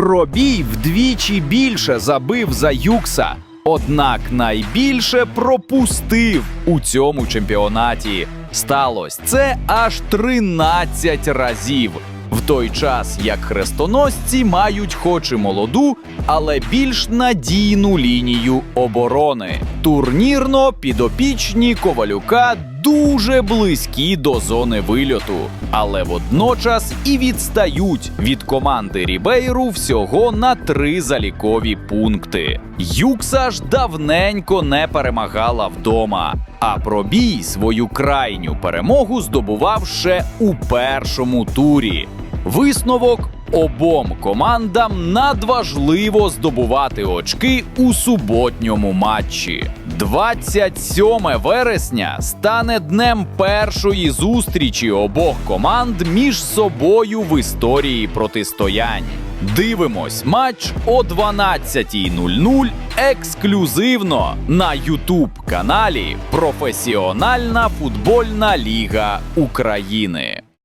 Пробій вдвічі більше забив за Юкса. Однак найбільше пропустив у цьому чемпіонаті. Сталося це аж 13 разів. В той час як хрестоносці мають хоч і молоду, але більш надійну лінію оборони. Турнірно підопічні Ковалюка дуже близькі до зони вильоту, але водночас і відстають від команди Рібейру всього на три залікові пункти. Юкса ж давненько не перемагала вдома. А пробій свою крайню перемогу здобував ще у першому турі. Висновок обом командам надважливо здобувати очки у суботньому матчі. 27 вересня стане днем першої зустрічі обох команд між собою в історії протистоянь. Дивимось матч о 12.00 ексклюзивно на Ютуб каналі Професіональна футбольна ліга України.